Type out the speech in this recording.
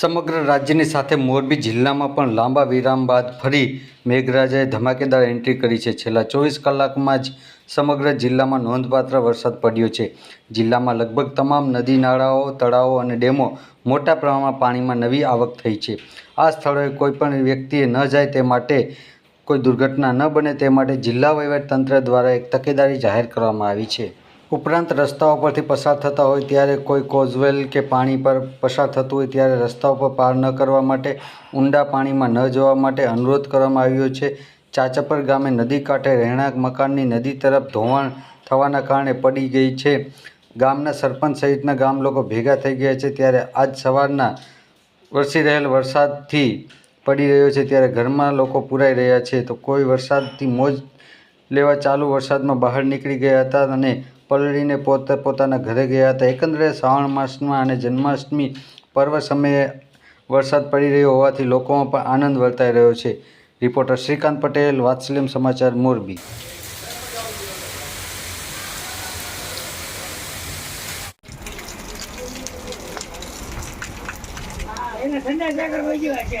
સમગ્ર રાજ્યની સાથે મોરબી જિલ્લામાં પણ લાંબા વિરામ બાદ ફરી મેઘરાજાએ ધમાકેદાર એન્ટ્રી કરી છે. છેલ્લા ચોવીસ કલાકમાં જ સમગ્ર જિલ્લામાં નોંધપાત્ર વરસાદ પડ્યો છે. જિલ્લામાં લગભગ તમામ નદી નાળાઓ, તળાવો અને ડેમો મોટા પ્રમાણમાં પાણીમાં નવી આવક થઈ છે. આ સ્થળોએ કોઈપણ વ્યક્તિએ ન જાય તે માટે, કોઈ દુર્ઘટના ન બને તે માટે જિલ્લા વહીવટતંત્ર દ્વારા એક તકેદારી જાહેર કરવામાં આવી છે. ઉપરાંત રસ્તાઓ પરથી પસાર થતા હોય ત્યારે કોઈ કોઝવેલ કે પાણી પર પસાર થતું હોય ત્યારે રસ્તાઓ પર પાર ન કરવા માટે, ઊંડા પાણીમાં ન જવા માટે અનુરોધ કરવામાં આવ્યો છે. ચાચપર ગામે નદી કાંઠે રહેણાંક મકાનની નદી તરફ ધોવાણ થવાના કારણે પડી ગઈ છે. ગામના સરપંચ સહિતના ગામ લોકો ભેગા થઈ ગયા છે. ત્યારે આજ સવારના વરસી રહેલ વરસાદથી પડી રહ્યો છે. ત્યારે ઘરમાં લોકો પુરાઈ રહ્યા છે. તો કોઈ વરસાદથી મોજ લેવા ચાલુ વરસાદમાં બહાર નીકળી ગયા હતા અને પલળીને પોતે પોતાના ઘરે ગયા હતા એકંદરે શ્રાવણ માસમાં અને જન્માષ્ટમી પર્વ સમયે વરસાદ પડી રહ્યો હોવાથી લોકોમાં પણ આનંદ વર્તાઈ રહ્યો છે રિપોર્ટર શ્રીકાંત પટેલ વાત્સલ્યમ સમાચાર મોરબી ઠંડા જાગર વહી ગયા છે